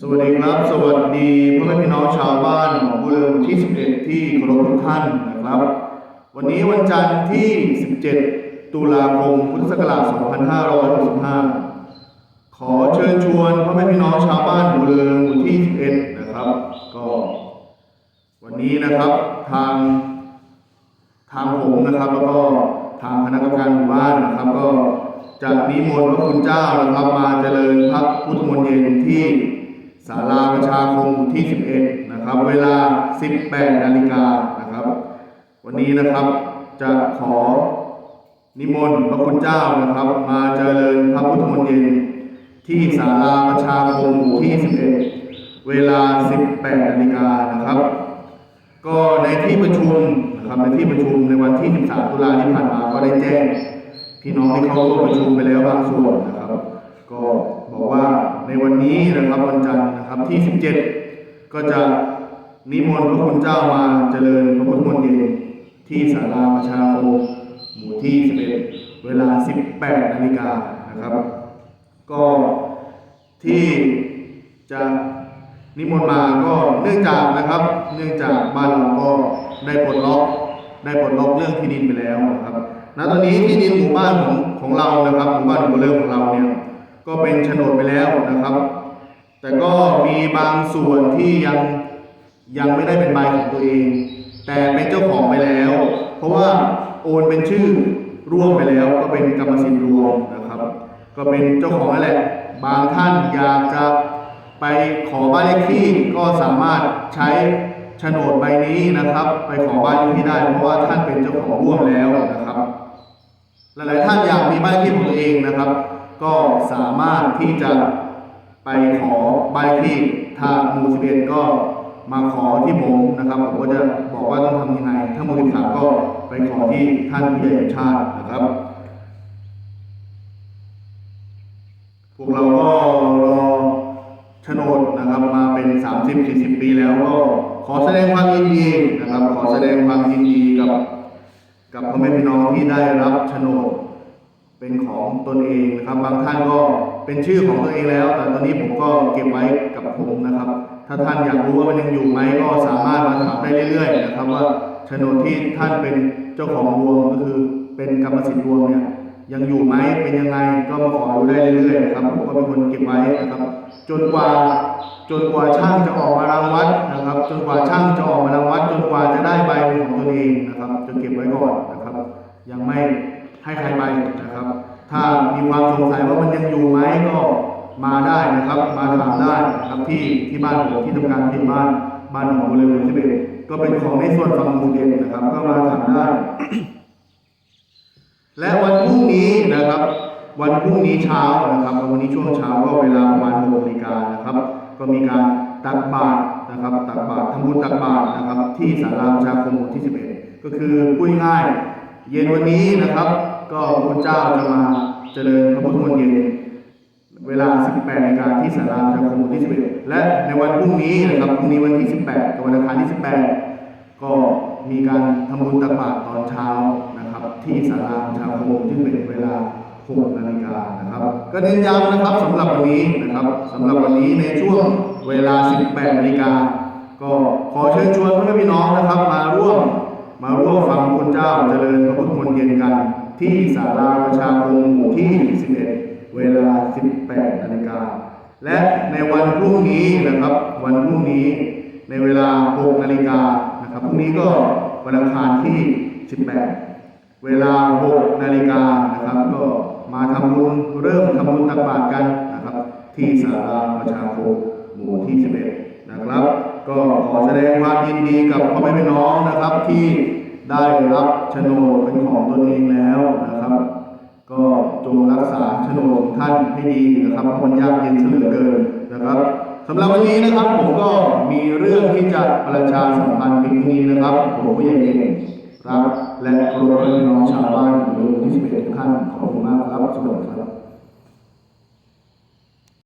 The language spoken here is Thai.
สวัสดีครับ สวัสดีพ่อแม่พี่น้องชาวบ้านหนองบัวเรืองที่ 11 ที่เคารพทุกท่านนะครับ วันนี้วันจันทร์ที่ 17 ตุลาคม พุทธศักราช 2565 ขอเชิญชวนพ่อแม่พี่น้องชาวบ้านบัวเรืองที่ 11 นะครับ ก็ วันนี้นะครับทางทางผมนะครับ แล้วก็ทางคณะกรรมการหมู่บ้านนะครับ ก็จะนิมนต์พระคุณเจ้านะครับมาเจริญพระพุทธมนต์เย็นที่ ศาลาประชาคมบูที่ 11 นะครับ เวลา 18 นาฬิกานะครับ วันนี้นะครับจะขอนิมนต์พระคุณเจ้านะครับ มาเจริญพระพุทธมนต์เย็นที่ศาลาประชาคมบูที่ 11 เวลา 18 นาฬิกานะครับ ก็ในที่ประชุมนะครับในที่ประชุมในวันที่ 13 ตุลาที่ผ่านมาก็ได้แจ้งพี่น้องที่เข้าร่วมประชุมไปแล้วบางส่วนนะครับ ก็บอกว่าในวันนี้นะครับวันจันทร์ นะครับที่ 17 ก็จะนิมนต์พระคุณเจ้ามาเจริญพระพุทธมนต์เย็นที่ศาลาประชาคมหมู่ที่ 11 เวลา 18นาฬิกานะครับ ก็ที่จะนิมนต์มาก็เนื่องจากนะครับ เนื่องจากบ้านเราก็ได้ปลดล็อกได้ปลดล็อกเรื่องที่ดินไปแล้วนะครับณตอนนี้ที่ดินหมู่บ้านของของเรานะครับหมู่บ้านหมู่เรืองของเราเนี่ยก็เป็นโฉนดไปแล้วนะครับ แต่ก็มีบางส่วนที่ยังยังไม่ได้เป็นใบของตัวเอง แต่เป็นเจ้าของไปแล้ว เพราะว่าโอนเป็นชื่อร่วมไปแล้วก็เป็นกรรมสิทธิ์รวมนะครับ ก็เป็นเจ้าของนั่นแหละ บางท่านอยากจะไปขอบ้านเลขที่ก็สามารถใช้โฉนดใบนี้นะครับ ไปขอบ้านเลขที่ได้ เพราะว่าท่านเป็นเจ้าของร่วมแล้วนะครับหลายๆท่านอยากมีบ้านเลขที่ของตัวเองนะครับ ก็สามารถที่จะ ไปขอใบที่ทางหมู่11ก็มาขอที่ผมนะครับผมก็จะบอกว่าต้องทำยังไง ถ้าหมู่13ก็ไปขอที่ท่านผู้ใหญ่ชาตินะครับ พวกเราก็รอโฉนดนะครับมาเป็น 30-40 ปีแล้วก็ขอแสดงความยินดีนะครับ ขอแสดงความยินดีกับ กับพ่อแม่พี่น้องที่ได้รับโฉนดเป็นของตนเองนะครับบางท่านก็ เป็นชื่อของตัวเองแล้ว แต่ตอนนี้ผมก็เก็บไว้กับผมนะครับ ถ้าท่านอยากรู้ว่ามันยังอยู่ไหมก็สามารถมาถามได้เรื่อยๆนะครับว่าโฉนดที่ท่านเป็นเจ้าของรวมก็คือเป็นกรรมสิทธิ์รวมเนี่ยยังอยู่ไหมเป็นยังไงก็มาขอดูได้เรื่อยๆนะครับผมก็เป็นคนเก็บไว้นะครับ จนกว่าจนกว่าช่างจะออกมารังวัดนะครับ จนกว่าช่างจะออกมารังวัด จนกว่าจะได้ใบเป็นของตัวเองนะครับจะเก็บไว้ก่อนนะครับ ยังไม่ให้ใครไปนะครับ ถ้ามีความส งสัยว่ามันยังอยู่ไหมก็มาได้นะครับ มาถามได้นะครับที่ที่บ้านผมที่ทำการที่บ้านบ้านของบริเวณที่เป็นก็เป็นของในส่วนฝั่งมูเดนนะครับ ก็มาถามได้ และวันพรุ่งนี้นะครับ วันพรุ่งนี้เช้านะครับ วันนี้ช่วงเช้าก็เวลาประมาณ6นาฬิกานะครับ ก็มีการตักบาตรนะครับ ตักบาตรทำบุญตักบาตรนะครับ ที่ศาลาประชาคมหมู่ที่11ก็คือพูดง่าย เย็นวันนี้นะครับ ก็พระคุณเจ้าจะมา เจริญพระพุทธมนต์เย็นเวลา 18นาฬิกาที่ศาลาประชาคมหมู่ที่ 11 และในวันพรุ่งนี้นะครับพรุ่งนี้วันที่ 18กับวันอังคารที่ 18 ก็มีการทำบุญตักบาตรตอนเช้านะครับ ที่ศาลาประชาคมที่เป็นเวลา6นาฬิกานะครับ ก็เน้นย้ำนะครับสำหรับวันนี้นะครับสำหรับวันนี้ในช่วงเวลา 18นาฬิกาก็ขอเชิญชวนพ่อแม่พี่น้องนะครับ มาร่วมมาร่วมฟังคุณเจ้าเจริญพระพุทธมนต์เย็นกัน ที่ศาลาประชาคมหมู่ที่ 11 เวลา 18นาฬิกา และในวันพรุ่งนี้นะครับ วันพรุ่งนี้ในเวลา 6 นาฬิกานะครับ พรุ่งนี้ก็วันอังคารที่ 18 เวลา 6 นาฬิกานะครับ ก็มาทำบุญเริ่มทำบุญตักบาตรกันนะครับ ที่ศาลาประชาคมหมู่ที่ 11 นะครับ ก็ขอแสดงความยินดีกับพ่อแม่พี่น้องนะครับที่ ได้รับโฉนดเป็นของตนเองแล้วนะครับ ก็จงรักษาโฉนดของท่านให้ดีนะครับเพราะมันยากเย็นเหลือเกินนะครับสำหรับวันนี้นะครับผมก็มีเรื่องที่จะประชาสัมพันธ์เพียงนี้นะครับผมผู้ใหญ่เองรักและเคารพพี่น้องชาวบ้านหรือที่สิบเอ็ดทุกท่านขอบคุณมากครับสวัสดีครับ